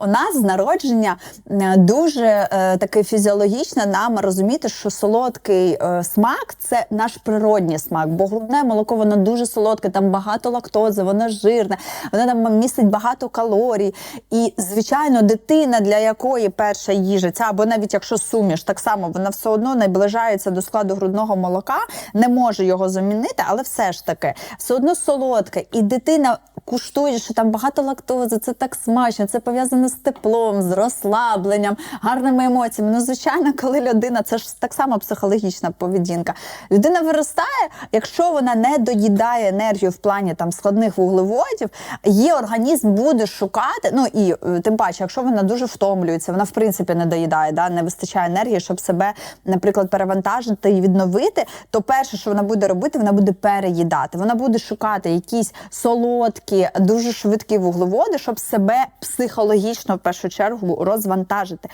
у нас з народження е, дуже е, таке фізіологічно нам розуміти, що солодкий е, смак це наш природній смак, бо грудне молоко воно дуже солодке, там багато лактози, воно жирне, воно там містить багато калорій. І, звичайно, дитина, для якої перша їжа, ця або навіть якщо суміш, так само вона все одно наближається до складу грудного молока, не може його замінити, але все ж таки, все одно солодке. І дитина куштує, що там багато лактози, це так смачно, це пов'язано з теплом, з розслабленням, гарними емоціями. Ну, звичайно, коли людина, це ж так само психологічна поведінка. Людина виростає, якщо вона не доїдає енергію в плані там складних вуглеводів, її організм буде шукати. Ну і е, тим паче, якщо вона дуже втомлюється, вона в принципі не доїдає, да, не вистачає енергії, щоб себе, наприклад, перевантажити і відновити, то перше, що вона буде робити, вона буде переїдати. Вона буде шукати якісь солодкі, дуже швидкі вуглеводи, щоб себе психологічно в першу чергу розвантажити.